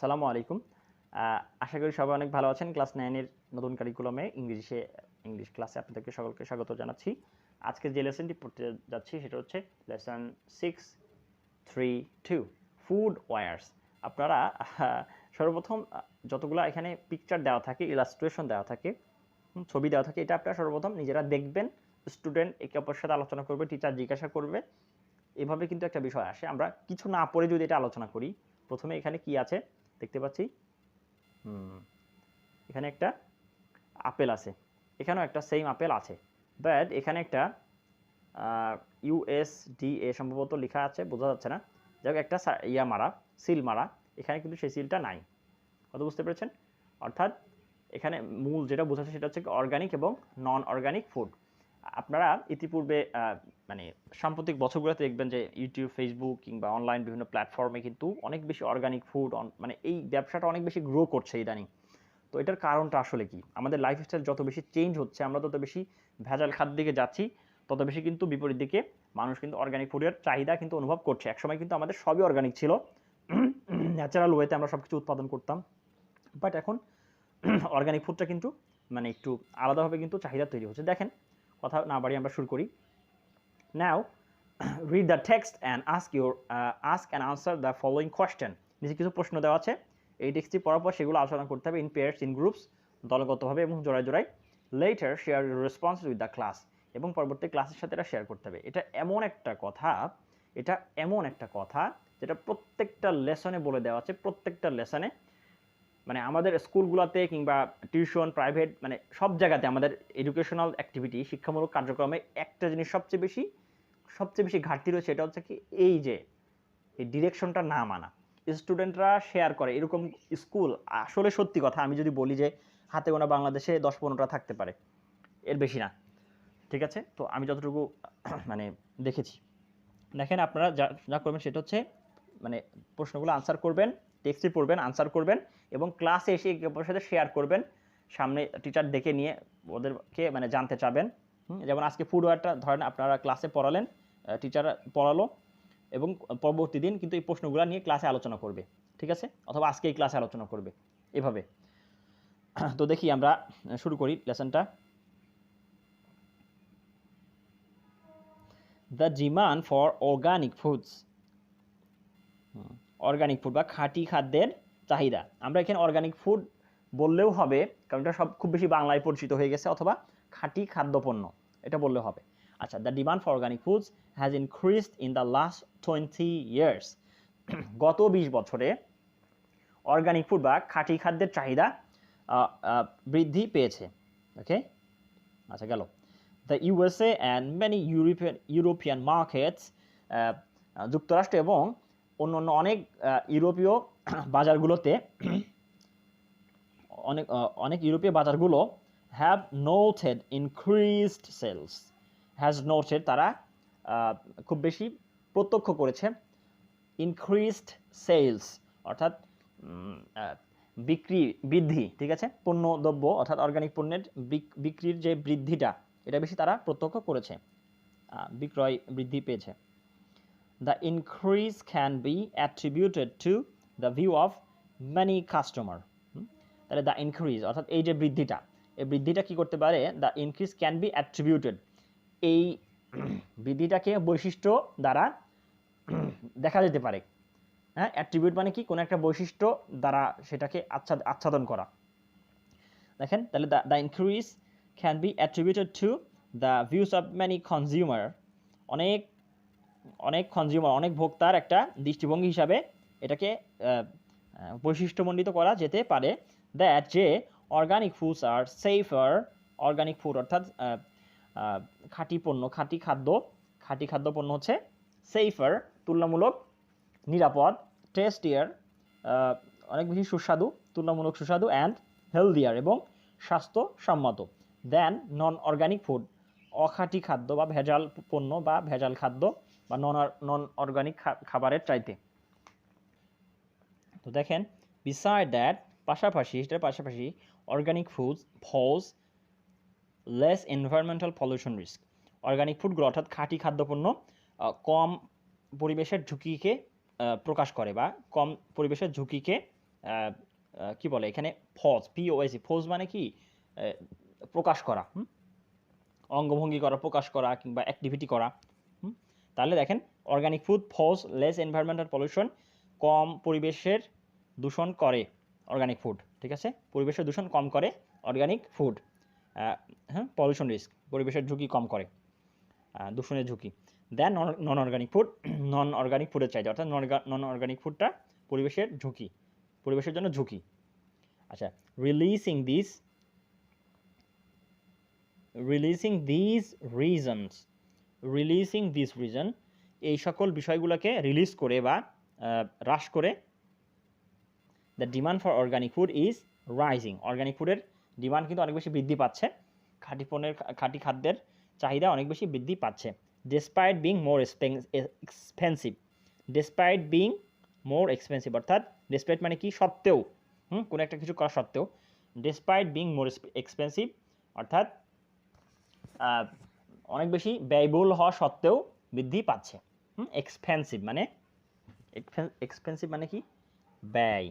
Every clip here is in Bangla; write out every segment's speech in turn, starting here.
সালামু আলাইকুম। আশা করি সবাই অনেক ভালো আছেন। ক্লাস নাইনের নতুন কারিকুলামে ইংলিশে ইংলিশ ক্লাসে আপনাদেরকে সকলকে স্বাগত জানাচ্ছি। আজকে যে লেসনটি পড়তে যাচ্ছি সেটা হচ্ছে lesson six three two food wars আপনারা সর্বপ্রথম যতগুলো এখানে পিকচার দেওয়া থাকে ইলাস্ট্রেশন দেওয়া থাকে ছবি দেওয়া থাকে, এটা আপনারা সর্বপ্রথম নিজেরা দেখবেন স্টুডেন্ট একে অপরের সাথে আলোচনা করবে টিচার জিজ্ঞাসা করবে। এভাবে কিন্তু একটা বিষয় আসে। আমরা কিছু না পড়ে যদি এটা আলোচনা করি, প্রথমে এখানে কি আছে? দেখতে পাচ্ছি। এখানে একটা আপেল আছে। এখানেও একটা সেম আপেল আছে। বাট এখানে একটা ইউএসডিএ সম্ভবত লেখা আছে, বোঝা যাচ্ছে না। যাই একটা ইয়া মারা সিল মারা। এখানে কিন্তু সেই সিলটা নাই। কথা বুঝতে পেরেছেন? অর্থাৎ এখানে মূল যেটা বোঝাচ্ছে সেটা হচ্ছে অর্গানিক এবং নন অর্গানিক ফুড আপনারা ইতিপূর্বে মানে সাম্প্রতিক বছরগুলোতে দেখবেন যে ইউটিউব ফেসবুক কিংবা অনলাইন বিভিন্ন প্ল্যাটফর্মে কিন্তু অনেক বেশি অর্গানিক ফুড মানে এই ব্যবসাটা অনেক বেশি গ্রো করছে ইদানিং। তো এটার কারণটা আসলে কি? আমাদের লাইফস্টাইল যত বেশি চেঞ্জ হচ্ছে, আমরা তত বেশি ভেজাল খাদ্য দিকে যাচ্ছি, তত বেশি কিন্তু বিপরীত দিকে মানুষ কিন্তু অর্গানিক ফুডের চাহিদা কিন্তু অনুভব করছে। একসময় কিন্তু আমাদের সবই অর্গানিক ছিল। ন্যাচারাল ওয়েতে আমরা সব কিছু উৎপাদন করতাম। বাট এখন অর্গানিক ফুডটা কিন্তু মানে একটু আলাদাভাবে কিন্তু চাহিদা তৈরি হচ্ছে। দেখেন, কথা না বাড়িয়ে আমরা শুরু করি। Now read the text and ask your ask and answer the following question নিচে কিছু প্রশ্ন দেওয়া আছে। এই টেক্সটটি পড়ার পর সেগুলো আলোচনা করতে হবে ইন পেয়ার্স ইন গ্রুপস দলগতভাবে এবং জোড়ায় জোড়ায়। Letter share response with the class এবং পরবর্তী ক্লাসের সাথে এটা শেয়ার করতে হবে। এটা এমন একটা কথা, এটা এমন একটা কথা যেটা প্রত্যেকটা লেসনে বলে দেওয়া আছে, প্রত্যেকটা লেসনে মানে আমাদের স্কুলগুলোতে কিংবা টিউশন, প্রাইভেট মানে সব জায়গাতে আমাদের এডুকেশনাল অ্যাক্টিভিটি শিক্ষামূলক কার্যক্রমে একটা জিনিস সবচেয়ে বেশি সবচেয়ে বেশি ঘাটতি রয়েছে এটা হচ্ছে কি এই যে, এই ডিরেকশনটা না মানা। স্টুডেন্টরা শেয়ার করে। এরকম স্কুল আসলে সত্যি কথা, আমি যদি বলি যে হাতে গোনা বাংলাদেশে দশ পনেরোটা থাকতে পারে, এর বেশি না। ঠিক আছে? তো আমি যতটুকু মানে দেখেছি। দেখেন আপনারা যা যা করবেন সেটা হচ্ছে মানে প্রশ্নগুলো আনসার করবেন। টেক্সটে পড়বেন আনসার করবেন এবং ক্লাসে এসে একে অপরের সাথে শেয়ার করবেন। সামনে টিচার দেখে নিয়ে ওদেরকে মানে জানতে চাবেন। যেমন আজকে ফুড ওয়ারটা ধরেন আপনারা ক্লাসে পড়ালেন টিচার পড়ালো এবং পরবর্তী দিন কিন্তু এই প্রশ্নগুলো নিয়ে ক্লাসে আলোচনা করবে, ঠিক আছে? অথবা আজকে এই ক্লাসে আলোচনা করবে, এভাবে। তো দেখি আমরা শুরু করি লেসনটা the demand for organic foods organic food বা খাঁটি খাদ্যের চাহিদা। আমরা এখানে অর্গানিক ফুড বললেও হবে, কারণ এটা সব খুব বেশি বাংলায় পরিচিত হয়ে গেছে, অথবা খাঁটি খাদ্যপণ্য, এটা বললেও হবে। আচ্ছা the demand for organic foods has increased in the last twenty years গত বিশ বছরে অর্গানিক ফুড বা খাঁটি খাদ্যের চাহিদা বৃদ্ধি পেয়েছে। ওকে? আচ্ছা গেল। The USA and many European European markets যুক্তরাষ্ট্র এবং অন্য অন্য অনেক ইউরোপীয় বাজারগুলোতে অনেক অনেক ইউরোপীয় বাজারগুলো have noted increased sales has noted তারা খুব বেশি প্রত্যক্ষ করেছে। ইনক্রিজড সেলস অর্থাৎ বিক্রি, বৃদ্ধি, ঠিক আছে? পণ্য দ্রব্য অর্থাৎ অর্গানিক পণ্যের বিক- বিক্রির যে বৃদ্ধিটা, এটা বেশি তারা প্রত্যক্ষ করেছে। বিক্রয় বৃদ্ধি পেয়েছে। The increase can be attributed to the view of many customer. হুম? তাহলে দ্য ইনক্রিজ অর্থাৎ এই যে বৃদ্ধিটা, এই বৃদ্ধিটা কি করতে পারে? The increase can be attributed এই বৃদ্ধিটাকে বৈশিষ্ট্য দ্বারা দেখা যেতে পারে। হ্যাঁ? অ্যাট্রিবিউট মানে কি? কোনো একটা বৈশিষ্ট্য দ্বারা সেটাকে আচ্ছাদ আচ্ছাদন করা। দেখেন, তাহলে the the increase can be attributed to the views of many consumer অনেক অনেক কনজিউমার অনেক ভোক্তার একটা দৃষ্টিভঙ্গি হিসাবে এটাকে বৈশিষ্ট্যমণ্ডিত করা যেতে পারে। দ্যাট যে organic foods are safer organic food অর্থাৎ খাঁটি পণ্য, খাঁটি খাদ্য খাঁটি খাদ্য পণ্য হচ্ছে সেফার তুলনামূলক নিরাপদ টেস্টিয়ার অনেক বেশি সুস্বাদু, তুলনামূলক সুস্বাদু অ্যান্ড হেলদিয়ার এবং স্বাস্থ্যসম্মত। দেন নন অর্গানিক ফুড অখাঁটি খাদ্য বা ভেজাল পণ্য বা ভেজাল খাদ্য বা নন নন অর্গানিক খাবারের চাইতে তো দেখেন বিসাইড দ্যাট পাশাপাশি এটার পাশাপাশি organic foods falls less environmental pollution risk organic ফুডগুলো অর্থাৎ খাঁটি খাদ্যপণ্য কম পরিবেশের ঝুঁকিকে প্রকাশ করে বা কম পরিবেশের ঝুঁকিকে কি বলে এখানে ফজ পিওএসি ফজ মানে কি প্রকাশ করা? অঙ্গভঙ্গি করা, প্রকাশ করা কিংবা অ্যাক্টিভিটি করা? তাহলে দেখেন অর্গানিক ফুড ফজ লেস এনভায়রনমেন্টাল পলিউশন কম পরিবেশের দূষণ করে অর্গানিক ফুড ঠিক আছে? পরিবেশের দূষণ কম করে অর্গানিক ফুড হ্যাঁ পলিউশন রিস্ক পরিবেশের ঝুঁকি কম করে দূষণের ঝুঁকি। Then non organic food non organic ফুডের চাইতে অর্থাৎ নন অর্গানিক ফুডটা পরিবেশের ঝুঁকি, পরিবেশের জন্য ঝুঁকি। আচ্ছা releasing this releasing this reasons releasing this reason এই সকল বিষয়গুলোকে রিলিজ করে বা হ্রাস করে the demand for organic food is rising organic ফুডের ডিমান্ড কিন্তু অনেক বেশি বৃদ্ধি পাচ্ছে। খাঁটি পণ্যের খাঁটি খাদ্যের চাহিদা অনেক বেশি বৃদ্ধি পাচ্ছে। Despite being more expensive despite being more expensive অর্থাৎ ডেসপাইট মানে কি? সত্ত্বেও, হুম, কোনো একটা কিছু করা সত্ত্বেও ডেসপাইট বিং মোর এক্সপেন্সিভ অর্থাৎ অনেক বেশি ব্যয়বহুল হওয়া সত্ত্বেও বৃদ্ধি পাচ্ছে। এক্সপেন্সিভ মানে এক্সপেন্সিভ মানে কি? ব্যয়।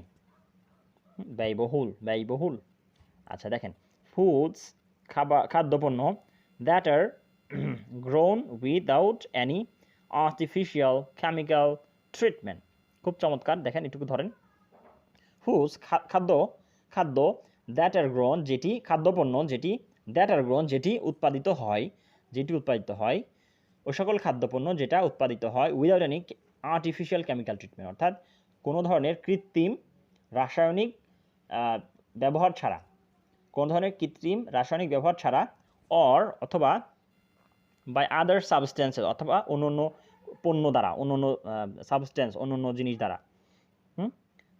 ব্যয়বহুল ব্যয়বহুল। আচ্ছা দেখেন ফুডস খাবার খাদ্যপণ্য that are grown without any artificial chemical treatment খুব চমৎকার, দেখেন একটু ধরেন। ফুডস খাদ্য খাদ্য দ্যাট আর গ্রোন যেটি, খাদ্যপণ্য যেটি দ্যাট আর গ্রোন যেটি উৎপাদিত হয় যেটি উৎপাদিত হয় ওই সকল খাদ্যপণ্য যেটা উৎপাদিত হয় without any artificial chemical treatment অর্থাৎ কোনো ধরনের কৃত্রিম রাসায়নিক ব্যবহার ছাড়া, কোনো ধরনের কৃত্রিম রাসায়নিক ব্যবহার ছাড়া অর অথবা বাই আদার সাবস্টেন্সেস অথবা অন্য অন্য পণ্য দ্বারা অন্য অন্য সাবস্টেন্স অন্য অন্য জিনিস দ্বারা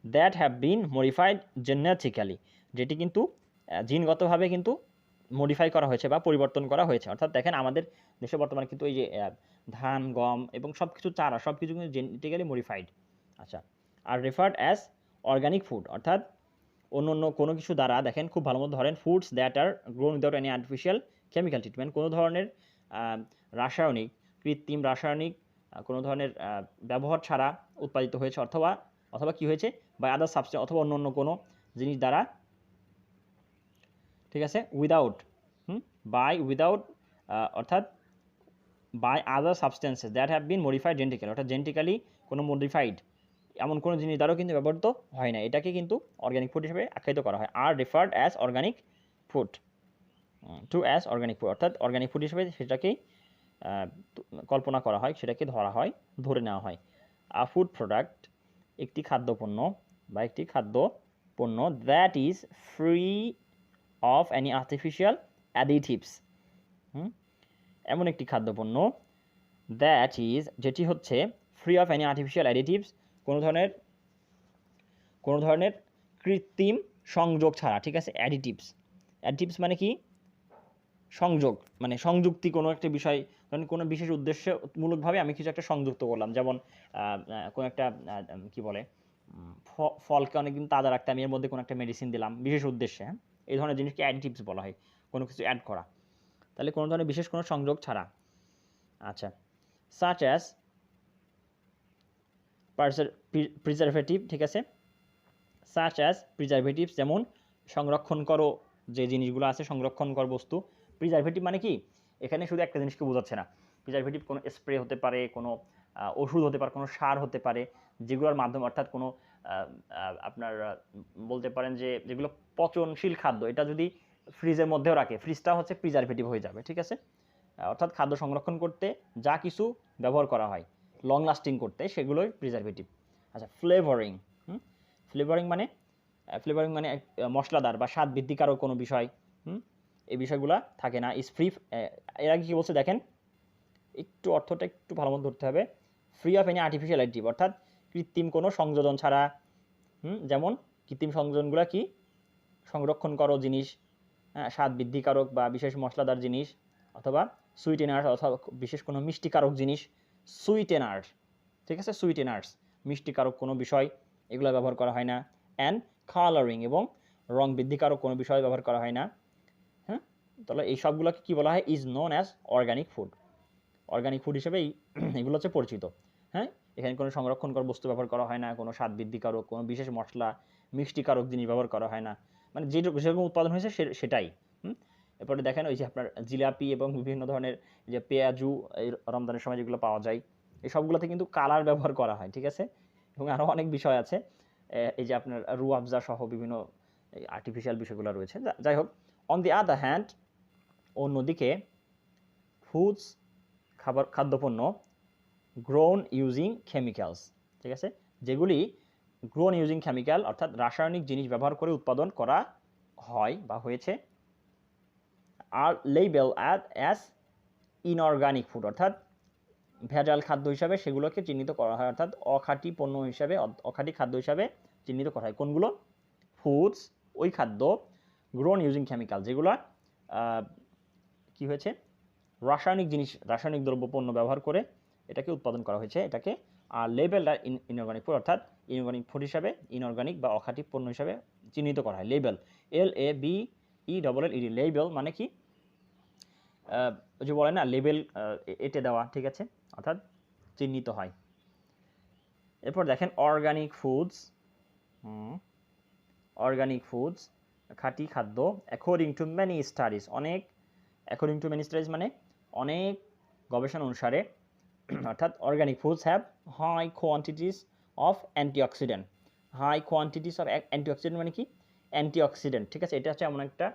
that have been modified genetically যেটি কিন্তু জিনগতভাবে কিন্তু মডিফাই করা হয়েছে বা পরিবর্তন করা হয়েছে। অর্থাৎ দেখেন আমাদের দেশে বর্তমানে কিন্তু এই যে ধান, গম এবং সব কিছু চারা সব কিছু কিন্তু জেনেটিক্যালি মডিফাইড আচ্ছা are referred as organic food অর্থাৎ অন্য অন্য কোনো কিছু দ্বারা দেখেন খুব ভালো মতো ধরেন foods that are grown without any artificial chemical treatment কোনো ধরনের রাসায়নিক, কৃত্রিম রাসায়নিক কোনো ধরনের ব্যবহার ছাড়া উৎপাদিত হয়েছে অথবা অথবা কি হয়েছে? বা আদার সাবস্টেন্স অথবা অন্য অন্য কোনো জিনিস দ্বারা ঠিক আছে? Without hmm? বাই উইদাউট অর্থাৎ by other substances that have been modified genetically অর্থাৎ জেনেটিক্যালি কোনো মডিফাইড এমন কোনো জিনিস দ্বারাও কিন্তু ব্যবহৃত হয় না। এটাকে কিন্তু অর্গানিক ফুড হিসেবে আখ্যায়িত করা হয়। Are referred as organic food to as organic food অর্থাৎ অর্গানিক ফুড হিসেবে সেটাকেই কল্পনা করা হয়, সেটাকে ধরা হয়, ধরে নেওয়া হয়। আ ফুড প্রোডাক্ট একটি খাদ্যপণ্য বা একটি খাদ্য পণ্য that is free of any artificial additives এমন একটি খাদ্যপণ্য দ্যাট ইজ যেটি হচ্ছে free of any artificial additives কোনো ধরনের কোনো ধরনের কৃত্রিম সংযোগ ছাড়া, ঠিক আছে? অ্যাডিটিভস অ্যাডিটিভস মানে কি? সংযোগ মানে সংযুক্তি কোনো একটা বিষয়, ধরেন কোনো বিশেষ উদ্দেশ্যমূলকভাবে আমি কিছু একটা সংযুক্ত করলাম, যেমন কোনো একটা কি বলে? ফলকে অনেকদিন তাজা রাখতে আমি এর মধ্যে কোনো একটা মেডিসিন দিলাম, বিশেষ উদ্দেশ্যে হ্যাঁ? এই ধরনের জিনিসকে অ্যাডিটিভস বলা হয়, কোনো কিছু অ্যাড করা। তাহলে কোনো ধরনের বিশেষ কোনো সংযোগ ছাড়া। আচ্ছা সাচ অ্যাজ প্রিজারভেটিভ ঠিক আছে? সাচ অ্যাজ প্রিজারভেটিভস যেমন সংরক্ষণ করো, যে জিনিসগুলো আছে সংরক্ষণ কর বস্তু। প্রিজারভেটিভ মানে কি? এখানে শুধু একটা জিনিসকে বোঝাচ্ছে না। প্রিজারভেটিভ কোনো স্প্রে হতে পারে, কোনো ওষুধ হতে পারে, কোনো সার হতে পারে, যেগুলোর মাধ্যমে অর্থাৎ কোনো আপনার বলতে পারেন যে যেগুলো পচনশীল খাদ্য, এটা যদি ফ্রিজের মধ্যেও রাখে, ফ্রিজটা হচ্ছে প্রিজারভেটিভ হয়ে যাবে, ঠিক আছে? অর্থাৎ খাদ্য সংরক্ষণ করতে যা কিছু ব্যবহার করা হয় লং লাস্টিং করতে সেগুলোই প্রিজারভেটিভ আচ্ছা ফ্লেভারিং হুম? ফ্লেভারিং মানে ফ্লেভারিং মানে মশলাদার বা স্বাদ বৃদ্ধিকারক কোনো বিষয়, হুম? এই বিষয়গুলো থাকে না ইজ ফ্রি এর আগে কী বলছে দেখেন? একটু অর্থটা একটু ভালো মতো ধরতে হবে। Free of any artificial additive অর্থাৎ কৃত্রিম কোনো সংযোজন ছাড়া। হুম, যেমন কৃত্রিম সংযোজনগুলো কি? সংরক্ষণ করো জিনিস হ্যাঁ স্বাদ বৃদ্ধিকারক বা বিশেষ মশলাদার জিনিস অথবা সুইটেনার্স অথবা বিশেষ কোনো মিষ্টিকারক জিনিস। সুইটেনার্স ঠিক আছে? সুইটেনার্স মিষ্টিকারক কোনো বিষয়, এগুলো ব্যবহার করা হয় না। অ্যান্ড কালারিং এবং রং বৃদ্ধিকারক কোনো বিষয় ব্যবহার করা হয় না। হ্যাঁ তাহলে এই সবগুলোকে কী বলা হয়? Is known as organic food organic food হিসেবে এগুলো হচ্ছে পরিচিত। হ্যাঁ এখানে কোনো সংরক্ষণকর বস্তু ব্যবহার করা হয় না, কোনো স্বাদ বৃদ্ধিকারক কোনো বিশেষ মশলা মিষ্টিকারক জিনিস ব্যবহার করা হয় না। মানে যেটুকু যেরকম উৎপাদন হয়েছে সেটাই? এরপরে দেখেন ওই যে আপনার জিলাপি এবং বিভিন্ন ধরনের যে পেঁয়াজু, এই রমজানের সময় যেগুলো পাওয়া যায়, এই সবগুলোতে কিন্তু কালার ব্যবহার করা হয়, ঠিক আছে? এবং আরও অনেক বিষয় আছে। এই যে আপনার রু আফজা সহ বিভিন্ন আর্টিফিশিয়াল বিষয়গুলো রয়েছে। যাই হোক অন দি আদার হ্যান্ড অন্যদিকে ফুডস খাবার খাদ্যপণ্য গ্রোন ইউজিং কেমিক্যালস ঠিক আছে? যেগুলি গ্রোন ইউজিং কেমিক্যাল অর্থাৎ রাসায়নিক জিনিস ব্যবহার করে উৎপাদন করা হয় বা হয়েছে are labelled as inorganic food অর্থাৎ ভেজাল খাদ্য হিসাবে সেগুলোকে চিহ্নিত করা হয়, অর্থাৎ অখাঁটি পণ্য হিসাবে অখাঁটি খাদ্য হিসাবে চিহ্নিত করা হয়। কোনগুলো? ফুডস ওই খাদ্য গ্রোন ইউজিং কেমিক্যাল যেগুলো কি হয়েছে? রাসায়নিক জিনিস, রাসায়নিক দ্রব্য পণ্য ব্যবহার করে এটাকে উৎপাদন করা হয়েছে। এটাকে আর লেবেলটা ইনঅর্গানিক ফুড অর্থাৎ ইনঅর্গানিক ফুড হিসাবে ইনঅর্গানিক বা অখাটি পণ্য হিসাবে চিহ্নিত করা হয়। Label L A B E double L E D label মানে কি? যে বলে না লেবেল এটে দেওয়া, ঠিক আছে? অর্থাৎ চিহ্নিত হয়। এরপর দেখেন অর্গানিক ফুডস অর্গানিক ফুডস খাঁটি খাদ্য অ্যাকর্ডিং টু ম্যানি স্টাডিজ অনেক অ্যাকর্ডিং টু ম্যানি স্টাডিজ মানে অনেক গবেষণা অনুসারে অর্থাৎ organic foods have high quantities of antioxidant high quantities of antioxidant মানে কি? অ্যান্টিঅক্সিডেন্ট ঠিক আছে? এটা হচ্ছে এমন একটা,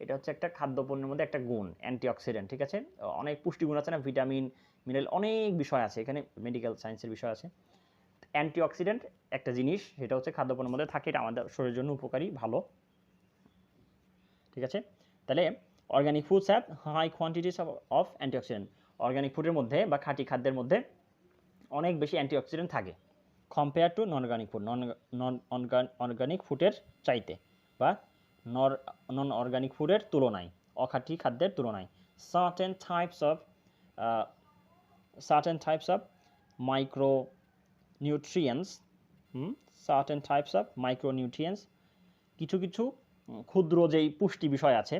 এটা হচ্ছে একটা খাদ্যপণ্যের মধ্যে একটা গুণ অ্যান্টিঅক্সিডেন্ট ঠিক আছে? অনেক পুষ্টিগুণ আছে না? ভিটামিন মিনারেল অনেক বিষয় আছে। এখানে মেডিকেল সায়েন্সের বিষয় আছে। অ্যান্টিঅক্সিডেন্ট একটা জিনিস, সেটা হচ্ছে খাদ্যপণ্যের মধ্যে থাকে, এটা আমাদের শরীরের জন্য উপকারী, ভালো। ঠিক আছে? তাহলে organic foods have high quantities of of antioxidant organic ফুডের মধ্যে বা খাঁটি খাদ্যের মধ্যে অনেক বেশি অ্যান্টিঅক্সিডেন্ট থাকে। Compare to non organic food non non organic ফুডের চাইতে বা নন অর্গানিক ফুডের তুলনায়, অখাঁটি খাদ্যের তুলনায়। Certain types of certain types of micro nutrients certain types of micronutrients কিছু কিছু ক্ষুদ্র যেই পুষ্টি বিষয় আছে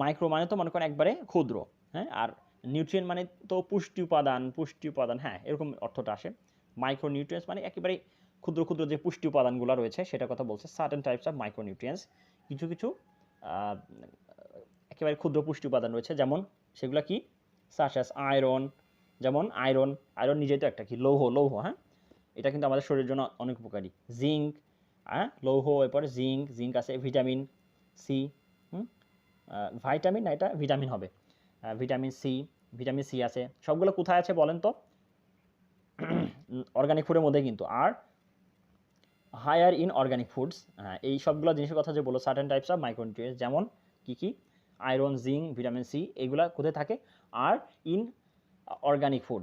মাইক্রো মানে তো মনে করেন একবারে ক্ষুদ্র হ্যাঁ আর নিউট্রিয়েন্ট মানে তো পুষ্টি উপাদান পুষ্টি উপাদান হ্যাঁ এরকম অর্থটা আসে। মাইক্রো নিউট্রিয়েন্টস মানে একেবারে ক্ষুদ্র ক্ষুদ্র যে পুষ্টি উপাদানগুলো রয়েছে সেটা কথা বলছে certain types of micro nutrients কিছু কিছু একেবারে ক্ষুদ্র পুষ্টি উপাদান রয়েছে, যেমন সেগুলো কি? সাচাস আয়রন যেমন আয়রন আয়রন নিজেই তো একটা কি? লৌহ লৌহ হ্যাঁ? এটা কিন্তু আমাদের শরীরের জন্য অনেক উপকারী। জিঙ্ক হ্যাঁ? লৌহ, এরপরে জিঙ্ক জিঙ্ক আছে ভিটামিন সি হুম? ভাইটামিন না, এটা ভিটামিন হবে। ভিটামিন সি ভিটামিন সি আছে। সবগুলো কোথায় আছে বলেন তো? অর্গানিক ফুডের মধ্যে কিন্তু। Are higher in organic foods এই সবগুলো জিনিসের কথা যে বলো সার্টেন টাইপস অফ মাইক্রোনিউট্রিয়েন্টস যেমন কি কি? আয়রন জিঙ্ক ভিটামিন সি এগুলা কোথায় থাকে? Are in organic food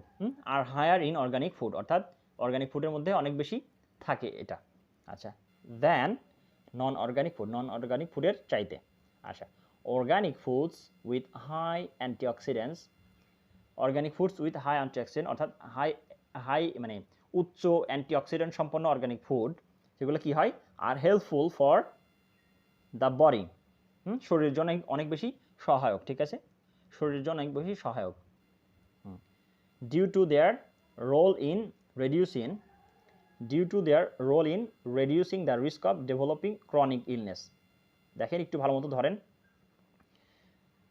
are higher in organic food অর্থাৎ অর্গানিক ফুডের মধ্যে অনেক বেশি থাকে এটা। আচ্ছা then non organic food non organic ফুডের চাইতে। আচ্ছা organic foods with high antioxidants organic foods with high antioxidant অর্থাৎ হাই হাই মানে উচ্চ অ্যান্টিঅক্সিডেন্ট সম্পন্ন অর্গানিক ফুড সেগুলো কি হয়? Are helpful for the body শরীরের জন্য অনেক বেশি সহায়ক, ঠিক আছে? শরীরের জন্য অনেক বেশি সহায়ক। Due to their role in reducing due to their role in reducing the risk of developing chronic illness দেখেন, একটু ভালো মতো ধরেন।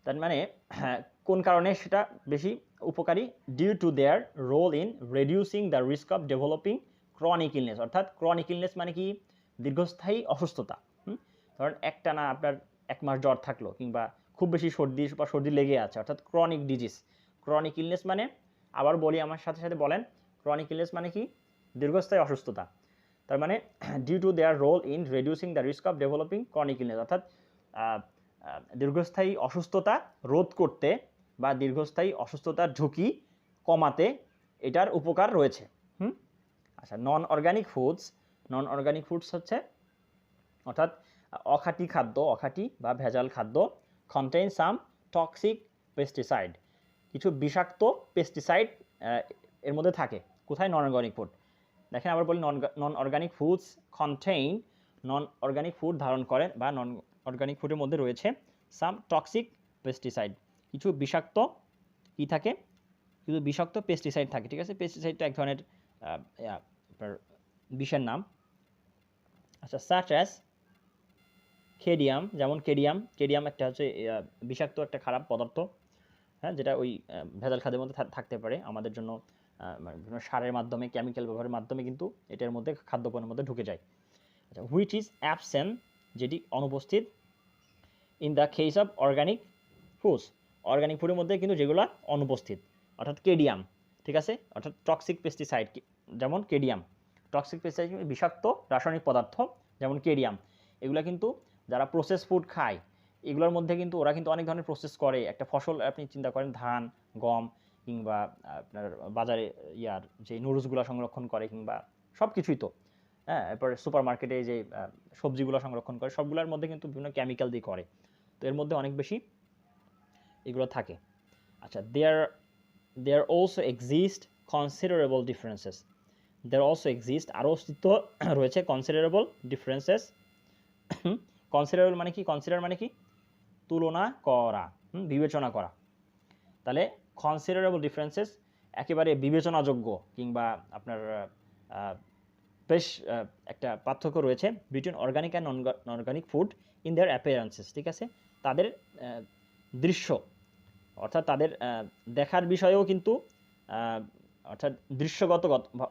তার মানে কোন কারণে সেটা বেশি উপকারী? Due to their role in reducing the risk of developing chronic illness অর্থাৎ ক্রনিক ইলনেস মানে কি? দীর্ঘস্থায়ী অসুস্থতা? ধরেন একটা না আপনার এক মাস জ্বর থাকল কিংবা খুব বেশি সর্দি বা সর্দি লেগে আছে, অর্থাৎ ক্রনিক ডিজিজ ক্রনিক ইলনেস মানে আবার বলি আমার সাথে সাথে বলেন ক্রনিক ইলনেস মানে কি? দীর্ঘস্থায়ী অসুস্থতা। তার মানে due to their role in reducing the risk of developing chronic illness অর্থাৎ দীর্ঘস্থায়ী অসুস্থতা রোধ করতে বা দীর্ঘস্থায়ী অসুস্থতার ঝুঁকি কমাতে এটার উপকার রয়েছে। হুম? আচ্ছা non organic foods non organic foods হচ্ছে, অর্থাৎ অখাটি খাদ্য, অখাটি বা ভেজাল খাদ্য কন্টেইন সাম টক্সিক পেস্টিসাইড কিছু বিষাক্ত পেস্টিসাইড এর মধ্যে থাকে। কোথায় নন অর্গানিক ফুড দেখেন আবার বলি non non organic foods contain non organic food ধারণ করেন বা নন অর্গানিক ফুডের মধ্যে রয়েছে সাম টক্সিক পেস্টিসাইড কিছু বিষাক্ত কি থাকে, কিছু বিষাক্ত পেস্টিসাইড থাকে, ঠিক আছে? পেস্টিসাইডটা এক ধরনের আপনার বিষের নাম। আচ্ছা সাচ অ্যাজ কেডিয়াম যেমন কেডিয়াম কেডিয়াম একটা হচ্ছে বিষাক্ত একটা খারাপ পদার্থ হ্যাঁ যেটা ওই ভেজাল খাদ্যের মধ্যে থাকতে পারে। আমাদের জন্য মানে বিভিন্ন সারের মাধ্যমে কেমিক্যাল ব্যবহারের মাধ্যমে কিন্তু এটার মধ্যে খাদ্যপণ্যের মধ্যে ঢুকে যায়। আচ্ছা হুইচ ইজ অ্যাবসেন্ট যেটি অনুপস্থিত in the case of organic foods organic ফুডের মধ্যে কিন্তু যেগুলো অনুপস্থিত, অর্থাৎ কেডিয়াম, ঠিক আছে? অর্থাৎ টক্সিক পেস্টিসাইড যেমন কেডিয়াম। টক্সিক পেস্টিসাইড বিষাক্ত রাসায়নিক পদার্থ, যেমন কেডিয়াম। এগুলো কিন্তু যারা প্রসেস ফুড খায়, এগুলোর মধ্যে কিন্তু ওরা কিন্তু অনেক ধরনের প্রসেস করে। একটা ফসল, আপনি চিন্তা করেন, ধান, গম কিংবা আপনার বাজারে ইয়ার যে নুডলসগুলো সংরক্ষণ করে কিংবা সব কিছুই তো হ্যাঁ? এরপরে সুপার মার্কেটে যে সবজিগুলো সংরক্ষণ করে, সবগুলোর মধ্যে কিন্তু বিভিন্ন কেমিক্যাল দিয়ে করে। তো এর মধ্যে অনেক বেশি এগুলো থাকে। আচ্ছা there there also exist considerable differences there also exist আরও অস্তিত্ব রয়েছে কনসিডারেবল ডিফারেন্সেস কনসিডারেবল মানে কি? কনসিডার মানে কি? তুলনা করা বিবেচনা করা। তাহলে কনসিডারেবল ডিফারেন্সেস একেবারে বিবেচনাযোগ্য কিংবা আপনার বেশ একটা পার্থক্য রয়েছে between organic and non organic food in their appearances ঠিক আছে? তাদের দৃশ্য। অর্থাৎ তাদের দেখার বিষয়েও কিন্তু অর্থাৎ দৃশ্যগত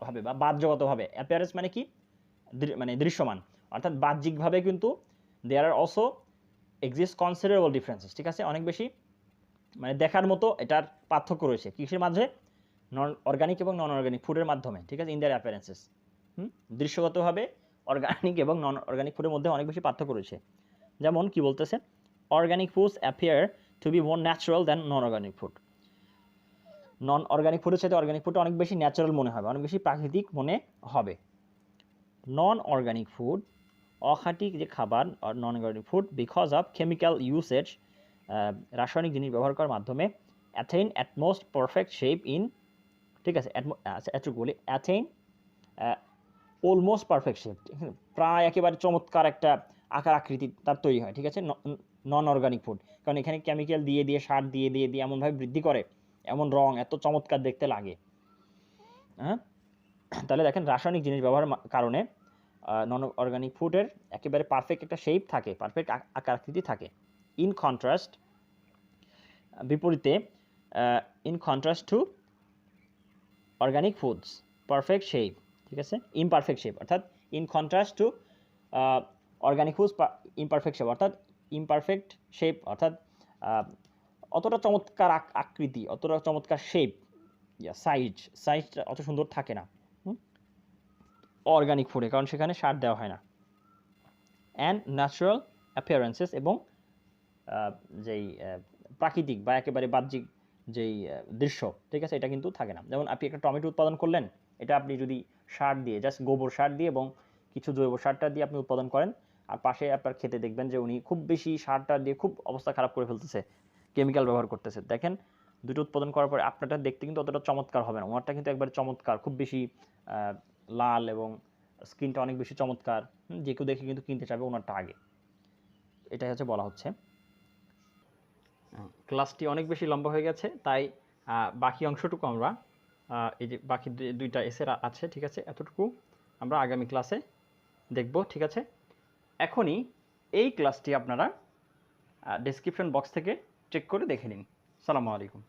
ভাবে বা বাহ্যগতভাবে অ্যাপিয়ারেন্স মানে কি? মানে দৃশ্যমান। অর্থাৎ বাহ্যিকভাবে কিন্তু there are also exist considerable differences ঠিক আছে? অনেক বেশি মানে দেখার মতো এটার পার্থক্য রয়েছে। কৃষির মাঝে? নন অর্গানিক এবং নন অর্গানিক ফুডের মাধ্যমে, ঠিক আছে? In appearances hmm? দৃশ্যগতভাবে অর্গানিক এবং নন অর্গানিক ফুডের মধ্যে অনেক বেশি পার্থক্য রয়েছে। যেমন কি বলতেছে? Foods appear to be more natural than non organic food non organic ফুডের সাথে অর্গানিক ফুডটা অনেক বেশি ন্যাচারাল মনে হবে, অনেক বেশি প্রাকৃতিক মনে হবে। নন অর্গানিক ফুড অখাটিক যে খাবার non organic food because of chemical usage রাসায়নিক জিনিস ব্যবহার করার মাধ্যমে attain utmost perfect shape in ঠিক আছে আচ্ছা এতটুকু বলি অ্যাথেইন অলমোস্ট পারফেক্ট শেপ প্রায় একেবারে চমৎকার একটা আকার আকৃতি তার তৈরি হয়, ঠিক আছে নন অর্গানিক ফুড কারণ এখানে কেমিক্যাল দিয়ে দিয়ে, সার দিয়ে দিয়ে দিয়ে এমনভাবে বৃদ্ধি করে। এমন রং, এত চমৎকার দেখতে লাগে। হ্যাঁ? তাহলে দেখেন রাসায়নিক জিনিস ব্যবহারের মা- কারণে নন অর্গানিক ফুডের একেবারে পারফেক্ট একটা শেপ থাকে পারফেক্ট আকার আকৃতি থাকে। ইন কন্ট্রাস্ট বিপরীতে in contrast to organic foods perfect shape ঠিক আছে? ইমপারফেক্ট শেপ অর্থাৎ in contrast to organic foods imperfect shape অর্থাৎ ইমপারফেক্ট শেপ অর্থাৎ অতটা চমৎকার আক- আকৃতি, অতটা চমৎকার শেপ সাইজ সাইজটা অত সুন্দর থাকে না অর্গানিক ফুডে কারণ সেখানে সার দেওয়া হয় না। অ্যান্ড ন্যাচারাল অ্যাপিয়ারেন্সেস এবং যেই প্রাকৃতিক বা একেবারে বাহ্যিক যেই দৃশ্য, ঠিক আছে? এটা কিন্তু থাকে না। যেমন আপনি একটা টমেটো উৎপাদন করলেন, এটা আপনি যদি সার দিয়ে জাস্ট গোবর সার দিয়ে এবং কিছু জৈব সারটা দিয়ে আপনি উৎপাদন করেন আর পাশে আপনার খেতে দেখবেন যে উনি খুব বেশি সারটা দিয়ে খুব অবস্থা খারাপ করে ফেলতেছে কেমিক্যাল ব্যবহার করতেছে। দেখেন, দুটো উৎপাদন করার পরে আপনারটা দেখতে কিন্তু অতটা চমৎকার হবে না। ওনারটা কিন্তু একবারে চমৎকার, খুব বেশি লাল এবং স্কিনটা অনেক বেশি চমৎকার। যে কেউ দেখে কিন্তু কিনতে চাইবে ওনারটা আগে। এটাই হচ্ছে বলা হচ্ছে। ক্লাসটি অনেক বেশি লম্বা হয়ে গেছে, তাই বাকি অংশটুকু আমরা এই যে বাকি দুই- দুইটা এসের আছে, ঠিক আছে, এতটুকু আমরা আগামী ক্লাসে দেখব, ঠিক আছে? এখনই এই ক্লাসটি আপনারা ডেসক্রিপশন বক্স থেকে চেক করে দেখে নিন। সালামু আলাইকুম।